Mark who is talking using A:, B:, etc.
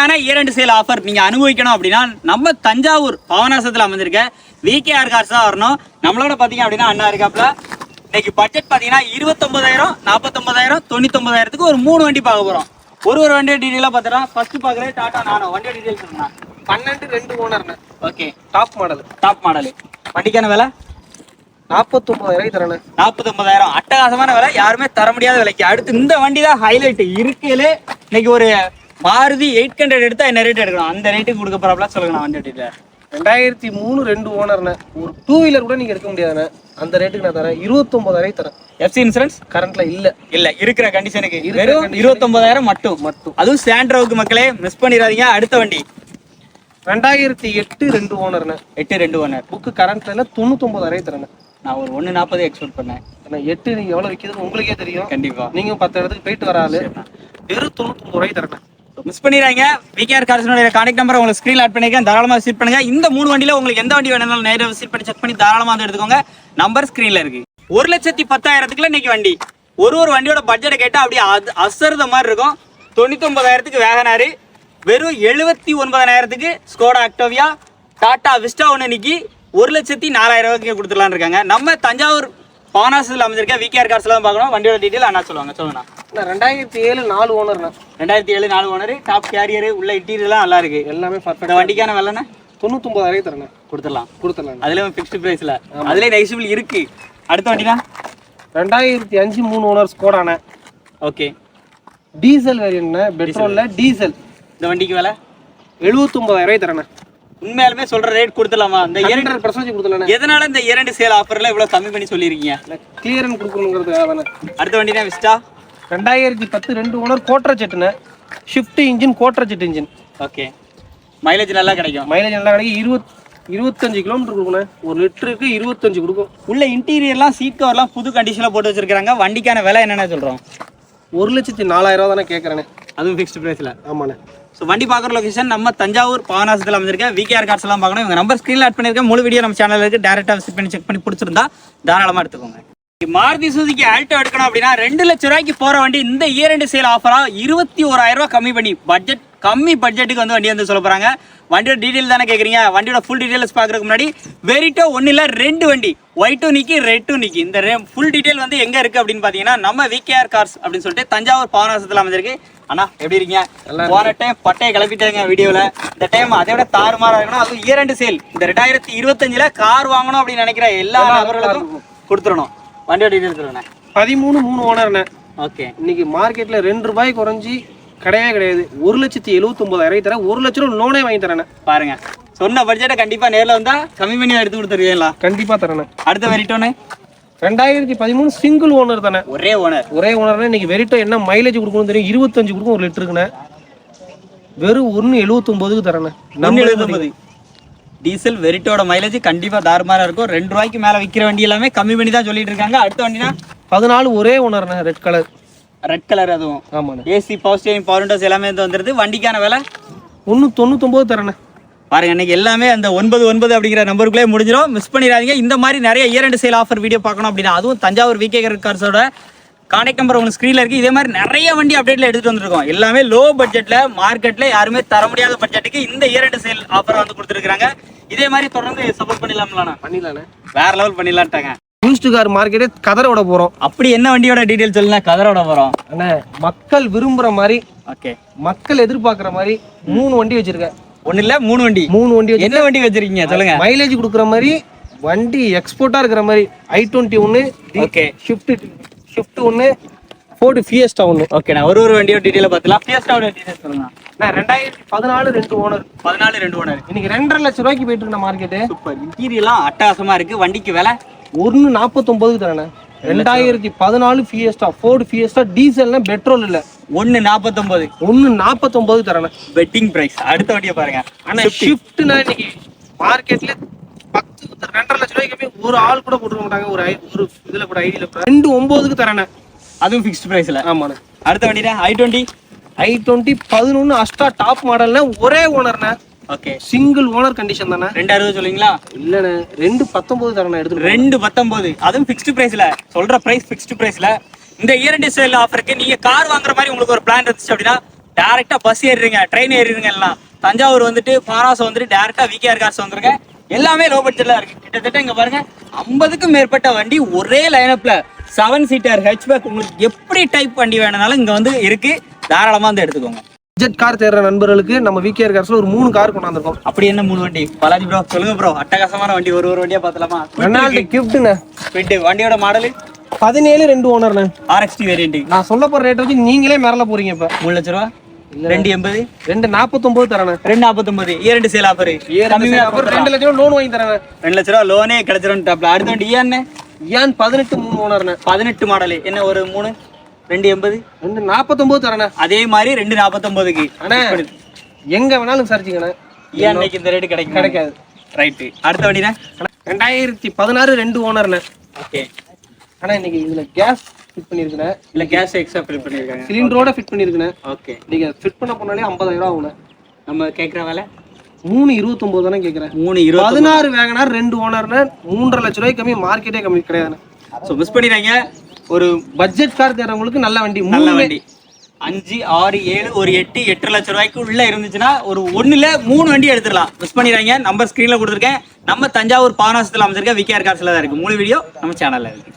A: அருமையான இரண்டு sale offer நீங்க அனுபவிக்கணும் அப்படின்னா நம்ம தஞ்சாவூர் பவனாசத்துல அமைஞ்சிருக்க விகேஆர் கார்ஸ் தான் வரணும். நம்மளோட பாத்தீங்க அப்படின்னா அண்ணா இருக்காப்ல இன்னைக்கு பட்ஜெட் பாத்தீங்கன்னா இருபத்தொன்பதாயிரம் நாற்பத்தொன்பதாயிரம் தொண்ணூத்தொன்பதாயிரத்துக்கு ஒரு மூணு வண்டி பார்க்க போறோம். ஒரு ஒரு வண்டியை டீட்டெயிலாக பார்த்தோம்னா ஃபர்ஸ்ட் பார்க்குறது டாடா நானோ வண்டியோட டீட்டெயில் சொல்லுங்க.
B: பன்னெண்டு ரெண்டு ஓனர்ண்ணே
A: okay
B: top model
A: top model வண்டிக்கான விலை?
B: நாற்பத்தொம்பதாயிரம் தரேண்ணே.
A: நாற்பத்தொன்பதாயிரம் அட்டகாசமான விலை. யாருமே தர முடியாத விலைக்கு. அடுத்து இந்த வண்டி தான் ஹைலைட் இருக்கையிலே இன்னைக்கு ஒரு மாருதி எயிட் ஹண்ட்ரட் எடுத்தா என்ன ரேட் எடுக்கணும் அந்த ரேட்டுக்கு கொடுக்க போறாப்ல சொல்லுங்க நான் வண்டி
B: ரெண்டாயிரத்தி மூணு ரெண்டு ஓனர்ண்ணே ஒரு டூ வீலர் கூட நீங்கள் எடுக்க முடியாதுண்ணே. அந்த ரேட்டுக்கு நான் தரேன். இருபத்தொம்பதாயிரம் தரேன்.
A: எஃப்சி இன்சூரன்ஸ்
B: கரண்ட்ல இல்லை.
A: இல்ல இருக்கிற கண்டிஷனுக்கு வெறும். இருபத்தொன்பதாயிரம் மட்டும்.
B: மட்டும்.
A: அதுவும் சாண்ட்ரோவுக்கு மக்களே மிஸ் பண்ணிடாதீங்க. அடுத்த வண்டி.
B: ரெண்டாயிரத்தி எட்டு ரெண்டு ஓனர்ண்ணே
A: எட்டு ரெண்டு ஒன்று
B: புக்கு கரண்ட்ல இல்லை தொண்ணூத்தொம்பதாயிரம் தரேண்ணே.
A: நான் ஒரு ஒன்று நாற்பது எக்ஸ்பெக்ட் பண்ணேன்.
B: ஏன்னா எட்டு நீங்கள் எவ்வளோ விற்கிதுன்னு உங்களுக்கே தெரியும்.
A: கண்டிப்பா.
B: நீங்க பத்து இடத்துக்கு போயிட்டு வர ஆளு. வெறும் தொண்ணூத்தொம்பது ரூபாய் தரேண்ணே.
A: மிஸ் பண்ணிடுறாங்க விகேஆர் கார்ஸனுடைய கான்டெக்ட் நம்பர் உங்களுக்கு ஸ்க்ரீன் ஆட் பண்ணிருக்கேன் தாராளமாக விசிட் பண்ணுங்க. இந்த மூணு வண்டியில உங்களுக்கு எந்த வண்டி வேணாலும் நேரில் விசிட் பண்ணி செக் பண்ணி தாராளமாக வந்து எடுத்துக்கோங்க. நம்பர் ஸ்க்ரீனில் இருக்கு. ஒரு லட்சத்தி பத்தாயிரத்துக்குள்ள இன்னைக்கு வண்டி. ஒரு ஒரு வண்டியோட பட்ஜெட்டை கேட்டால் அப்படியே அது அசருத மாதிரி இருக்கும். தொண்ணூத்தொன்பதாயிரத்துக்கு வேகனாரு. வெறும் எழுபத்தி ஒன்பதாயிரத்துக்கு ஸ்கோடா ஆக்டோவியா டாடா விஸ்டா ஒன்று இன்னைக்கு ஒரு லட்சத்தி நாலாயிரம் ரூபாய்க்கு கொடுத்துடலான்னு இருக்காங்க. நம்ம தஞ்சாவூர் பானாசில் அமைஞ்சிருக்க விகேஆர் கார்ஸ்லாம் பார்க்கணும். வண்டியோட டீட்டெயில் அண்ணா சொல்லுவாங்க. சொல்லுங்கண்ணா.
B: அண்ணா ரெண்டாயிரத்தி ஏழு நாலு ஓனர்ண்ணே
A: ரெண்டாயிரத்தி ஏழு நாலு ஓனர் டாப் கேரியர் உள்ள இன்டீரியர்லாம் நல்லா இருக்கு.
B: எல்லாமே பர்ஃபெக்ட்
A: வண்டிக்கான விலைண்ணா
B: தொண்ணூத்தொம்பதாயிரம் தரேண்ணே
A: கொடுத்துடலாம்.
B: கொடுத்துடலாம்
A: அதுலயும் ஃபிக்ஸ்டு பிரைஸ்ல அதுலயே நெகிசிபிள் இருக்கு. அடுத்த வண்டினா?
B: ரெண்டாயிரத்தி அஞ்சு மூணு ஓனர் ஸ்கோடாண்ணே
A: ஓகே
B: டீசல் வேரியண்ட்ண்ணே பெட்ரோல்ல டீசல்
A: இந்த வண்டிக்கு விலை?
B: எழுபத்தொம்பதாயிரம் தரேண்ணே
A: உண்மையாலுமே சொல்ற ரேட் கொடுத்துடலாமா? இந்த இரண்டு
B: பர்சன்டேஜ் கொடுத்துடலாண்ணே
A: எதனால இந்த இரண்டு சேல் ஆஃபர்ல இவ்வளவு கம்மி பண்ணி சொல்லியிருக்கீங்க?
B: கிளியரன் கொடுக்கணுங்கிறதுக்காக தானே
A: அடுத்த வண்டினா விஸ்டா?
B: ரெண்டாயிரத்தி பத்து ரெண்டு ஓனர் கோட்டரை செட்டுண்ணே ஷிஃப்ட் இன்ஜின் கோட்டரை செட் இன்ஜின்
A: ஓகே மைலேஜ் நல்லா கிடைக்கும்.
B: மைலேஜ் நல்லா கிடைக்கும். இருபத் இருபத்தஞ்சு கிலோமீட்டர் கொடுக்கணும். ஒரு லிட்டருக்கு இருபத்தஞ்சு கொடுக்கும்.
A: உள்ள இன்டீரியர்லாம் சீட் கவர்லாம் புது கண்டிஷன்ல போட்டு வச்சிருக்காங்க வண்டிக்கான விலை என்னென்ன சொல்றோம்?
B: ஒரு லட்சத்தி நாலாயிரம் ரூபா தானே கேட்குறேனே
A: அதுவும் ஃபிக்ஸ்டு பிரைஸ்ல
B: ஆமாண்ணே.
A: ஸோ வண்டி பார்க்குற லொகேஷன் நம்ம தஞ்சாவூர் பாவனாசத்தில் அமைஞ்சிருக்க. விகேஆர் எல்லாம் பார்க்கணும். இவங்க நம்பர் ஸ்க்ரீனில் ஆட் பண்ணியிருக்கேன் முழு வீடியோ நம்ம சேனலில் இருக்கு. டேரெக்டாக விசிட் பண்ணி செக் பண்ணி பிடிச்சிருந்தா தாராளமாக எடுத்துக்கோங்க. மாருதி சுசுகி ஆல்டோ எடுக்கணும் அப்படின்னா ரெண்டு லட்ச ரூபாய்க்கு போற வண்டி இந்த இயர் ரெண்டு சேல் ஆஃபரா இருபத்தி ஓராயிரம் ரூபாய் கம்மி பண்ணி பட்ஜெட் கம்மி பட்ஜெட்டுக்கு வந்து வண்டி வந்து சொல்ல போறாங்க. வண்டியோட டீடைல் தானே கேக்குறீங்க? வண்டியோட ஃபுல் டீடைல்ஸ் பாக்குறதுக்கு முன்னாடி வெரிட்டோ ஒன்னு இல்ல ரெண்டு வண்டி. ஒயிட்டும் நிக்கி ரெட்டும் நிக்கி. இந்த ஃபுல் டீடைல் வந்து எங்க இருக்கு அப்படின்னு பாத்தீங்கன்னா நம்ம விகேஆர் கார்ஸ் அப்படின்னு சொல்லிட்டு தஞ்சாவூர் பாவனாசத்துல அமைஞ்சிருக்கு. அண்ணா எப்படி இருக்கீங்க? போன டைம் பட்டையை கிளப்பிட்டாங்க வீடியோல இந்த டைம் அதை விட தாறுமாறா இருக்கணும். அதுவும் இயர் ரெண்டு சேல் இந்த ரெண்டாயிரத்தி இருபத்தஞ்சுல கார் வாங்கணும் அப்படின்னு நினைக்கிற எல்லா நபர்களுக்கும் கொடுத்துடணும். வண்டியோட டீடைல்
B: பதிமூணு மூணு ஓனர்ண்ணே.
A: ஓகே.
B: இன்னைக்கு மார்க்கெட்ல ரெண்டு ரூபாய் குறைஞ்சி கிடையவே கிடையாது. ஒரு லட்சத்தி எழுபத்தொம்பதாயிரம் தரேன். ஒரு லட்ச ரூபா லோனே வாங்கி தரேண்ணே.
A: பாருங்க. சொன்ன பட்ஜெட்டை கண்டிப்பா நேர்ல வந்தா கம்மி பண்ணி எடுத்து கொடுத்துருவீங்களா?
B: கண்டிப்பா தரேண்ணே.
A: அடுத்த வெரிட்டோனே
B: ரெண்டாயிரத்தி பதிமூணு சிங்கிள் ஓனர் தானே.
A: ஒரே ஓனர்
B: ஒரே ஓனர்னா இன்னைக்கு வெரிட்டோ என்ன மைலேஜ் கொடுக்கணும் தெரியும். இருபத்தஞ்சு கொடுக்கும் ஒரு லிட்டருக்குண்ணே. வெறும் ஒன்று எழுபத்தொம்போதுக்கு தரேண்ணே.
A: ஒன்னு எழுபது டீசல் வெரிட்டோட மைலேஜ் கண்டிப்பா தாறுமாறா இருக்கும். ரெண்டு ரூபாய்க்கு மேல விக்கிற வண்டி எல்லாமே கம்மி பண்ணி தான் சொல்லிட்டு இருக்காங்க. அடுத்த வண்டினா?
B: பதினாலு ஒரே ஓனர்ண்ணே ரெட் கலர்
A: ரெட் கலர் அதுவும்.
B: ஆமாண்ணே.
A: AC power steering power windows எல்லாமே வந்து வந்துருது. வண்டிக்கான விலை?
B: ஒன்று தொண்ணூத்தொம்பது தரேண்ணே.
A: பாருங்க இன்னைக்கு எல்லாமே அந்த ஒன்பது ஒன்பது அப்படிங்கிற நம்பருக்குள்ளே முடிஞ்சிடும் மிஸ் பண்ணிடாதீங்க. இந்த மாதிரி நிறைய இயர் ரெண்டு சேல் ஆஃபர் வீடியோ பார்க்கணும் அப்படின்னா அதுவும் தஞ்சாவூர் விகே கார்ஸோட கான்டாக்ட் நம்பர் உங்களுக்கு ஸ்க்ரீனில் இருக்குது இதே மாதிரி நிறைய வண்டி அப்டேட்ல எடுத்துட்டு வந்திருக்கோம். எல்லாமே லோ பட்ஜெட்ல மார்க்கெட்ல யாருமே தர முடியாத பட்ஜெட்டுக்கு இந்த இயர் ரெண்டு சேல் ஆஃபர் வந்து கொடுத்துருக்காங்க இதே மாதிரி தொடர்ந்து சப்போர்ட் பண்ணிடலாம்லாண்ணா
B: பண்ணிடலாண்ணே.
A: வேற லெவல் பண்ணிடலான்ட்டாங்க
B: யூஸ்டு கார் மார்க்கெட்டே கதற விட போகிறோம்
A: அப்படி என்ன வண்டியோட டீடைல் சொல்லுங்க கதரோட போகிறோம்
B: அண்ணே மக்கள் விரும்புகிற மாதிரி
A: ஓகே
B: மக்கள் எதிர்பார்க்குற மாதிரி மூணு வண்டி வச்சிருக்கேன்.
A: ஒன்றும் இல்லை மூணு வண்டி.
B: மூணு வண்டி வச்சு
A: என்ன வண்டி வச்சிருக்கீங்க? சொல்லுங்க.
B: மைலேஜ் கொடுக்குற மாதிரி வண்டி எக்ஸ்போர்ட்டாக இருக்கிற மாதிரி ஐ டுவெண்ட்டி ஒன்று
A: ஓகே
B: ஷிஃப்ட் ஷிஃப்ட் ஒன்று ஃபோர்டு ஃபியஸ்டா ஒன்று
A: நான் ஒரு ஒரு வண்டியோட டீடைல பார்த்துலாம். ஃபியஸ்டாவோட டீடைல் சொல்லுங்க.
B: நான் ரெண்டாயிரத்தி பதினாலு ரெண்டு ஓனர்.
A: பதினாலு ரெண்டு ஓனர்.
B: இன்னைக்கு ரெண்டரை லட்ச ரூபாய்க்கு போயிட்டு இருக்க மார்க்கெட்டு
A: சூப்பர் இன்டீரியர்லாம் அட்டகாசமா இருக்கு. வண்டிக்கு விலை?
B: ஒன்று நாற்பத்தொம்பதுக்கு தரேண்ணே ரெண்டாயிரத்தி பதினாலு ஃபியஸ்டா ஃபோர்டு ஃபியஸ்டா டீசல்னா பெட்ரோல் இல்லை.
A: ஒன்னு நாற்பத்தொன்பது
B: ஒன்று நாற்பத்தொம்பது தரேண்ணே
A: பெட்டிங் பிரைஸ் அடுத்த வண்டியை பாருங்க.
B: ஆனா ஷிஃப்ட்னா இன்னைக்கு மார்க்கெட்ல ரெண்டரை லட்ச ரூபாய்க்கு போய் ஒரு ஆள் கூட போட்டுக்க மாட்டாங்க. ஒரு ஒரு இதுல கூட ஐடியில ரெண்டு ஒன்பதுக்கு தரேண்ணே.
A: அதுவும் ஃபிக்ஸ்ட் பிரைஸ்ல
B: ஆமாண்ணே.
A: அடுத்த வண்டினா ஐ டுவெண்ட்டி
B: ஐ டுவெண்ட்டி பதினொன்று அஸ்டா டாப் மாடல்னா ஒரே ஓனர்ண்ணே
A: ஓகே
B: சிங்கிள் ஓனர் கண்டிஷன் தானே
A: ரெண்டு அறுபது சொல்லுவீங்களா
B: இல்லண்ணே. ரெண்டு பத்தொன்பது தரேண்ணே எடுத்துட்டு
A: ரெண்டு பத்தொன்பது அதுவும் ஃபிக்ஸ்டு பிரைஸ்ல சொல்ற பிரைஸ் ஃபிக்ஸ்டு பிரைஸ்ல இந்த இயர் சேல் ஆஃபருக்கு நீங்க கார் வாங்குற மாதிரி உங்களுக்கு ஒரு பிளான் இருந்துச்சு அப்படின்னா டேரக்டா பஸ் ஏறிடுங்க ட்ரெயின் ஏறிடுங்க எல்லாம். தஞ்சாவூர் வந்துட்டு பாராசம் வந்துட்டு டேரக்டா விகேஆர் கார்ஸ் வந்துருங்க. எல்லாமே லோ பட்ஜெட்ல இருக்கு. கிட்டத்தட்ட இங்க பாருங்க ஐம்பதுக்கும் மேற்பட்ட வண்டி ஒரே லைனப்ல செவன் சீட்டர் ஹெச்பேக் உங்களுக்கு எப்படி டைப் வண்டி வேணும்னாலும் இங்க வந்து இருக்கு. தாராளமா வந்து எடுத்துக்கோங்க.
B: பட்ஜெட் கார் தேடுற நண்பர்களுக்கு நம்ம விகேஆர் கார்ஸ்ல ஒரு மூணு கார் கொண்டாந்துருக்கோம்.
A: அப்படி என்ன மூணு வண்டி? பாலாஜி ப்ரோ சொல்லுங்க ப்ரோ அட்டகாசமான வண்டி ஒரு ஒரு வண்டியா பார்த்தலாமா?
B: ரெனால்டு கிஃப்ட்ண்ணே
A: ஸ்பிட் வண்டியோட மாடல்
B: பதினேழு ரெண்டு ஓனர்ண்ணே
A: ஆர்எக்ஸ்டி வேரியன்ட்
B: நான் சொல்ல போற ரேட் வச்சு நீங்களே மிரள போறீங்க இப்ப.
A: மூணு லட்ச ரூபா? ரெண்டு எண்பது?
B: ரெண்டு நாற்பத்தொன்பது தரேண்ணே.
A: ரெண்டு நாற்பத்தொன்பது இரண்டு சேல் ஆஃபர்
B: ரெண்டு லட்சம் லோன் வாங்கி தரேன்.
A: ரெண்டு லட்ச ரூபா லோனே கிடைச்சிரும் டாப்ல அடுத்த வண்டி ஏன்
B: ஏன் பதினெட்டு மூணு ஓனர்ண்ணே.
A: பதினெட்டு மாடல். என்ன ஒரு மூணு? ரெண்டு எண்பது?
B: ரெண்டு நாற்பத்தொன்பது தரேண்ணே.
A: அதே மாதிரி ரெண்டு நாற்பத்தொன்பதுக்கு
B: அண்ணே எங்க வேணாலும் விசாரிச்சுங்கண்ணே
A: ஏன் இன்னைக்கு இந்த ரேட்டு கிடைக்கும்?
B: கிடைக்காது.
A: ரைட்டு அடுத்த வண்டினா
B: ரெண்டாயிரத்தி பதினாறு ரெண்டு ஓனர்ண்ணே.
A: ஓகே
B: ஆனா இன்னைக்கு இதுல கேஸ் ஃபிட் பண்ணிருக்கேன்.
A: இல்ல கேஸ் எக்ஸ்ட்ரா ஃபில் பண்ணிருக்காங்க.
B: சிலிண்டரோட ஃபிட் பண்ணிருக்கேன்.
A: ஓகே
B: நீங்க ஃபிட் பண்ண போனாலே ஐம்பதாயிரம் ரூபா ஆகுண்ணே
A: நம்ம கேக்குற வேலை?
B: மூணு இருபத்தொன்பது தானே கேட்குறேன்
A: மூணு இருபது
B: பதினாறு வேகனார் ரெண்டு ஓனர்னா மூன்றரை லட்ச ரூபாய்க்கு கம்மி மார்க்கெட்டே கம்மி கிடையாதுண்ணே
A: ஸோ மிஸ் பண்ணிடுறாங்க ஒரு
B: பட்ஜெட் கார் தேடுறவங்களுக்கு நல்ல வண்டி.
A: நல்ல வண்டி. அஞ்சு ஆறு ஏழு ஒரு எட்டு எட்டு லட்சம் ரூபாய்க்கு உள்ள இருந்துச்சுன்னா ஒரு ஒண்ணுல மூணு வண்டி எடுத்துடலாம். மிஸ் பண்ணிடுறாங்க நம்பர் ஸ்கிரீன்ல கொடுத்துருக்கேன். நம்ம தஞ்சாவூர் பாவனாசத்துல அமைச்சிருக்க விகேஆர் கார்ஸ்ல தான் இருக்கு. மூணு வீடியோ நம்ம சேனல்ல இருக்கு.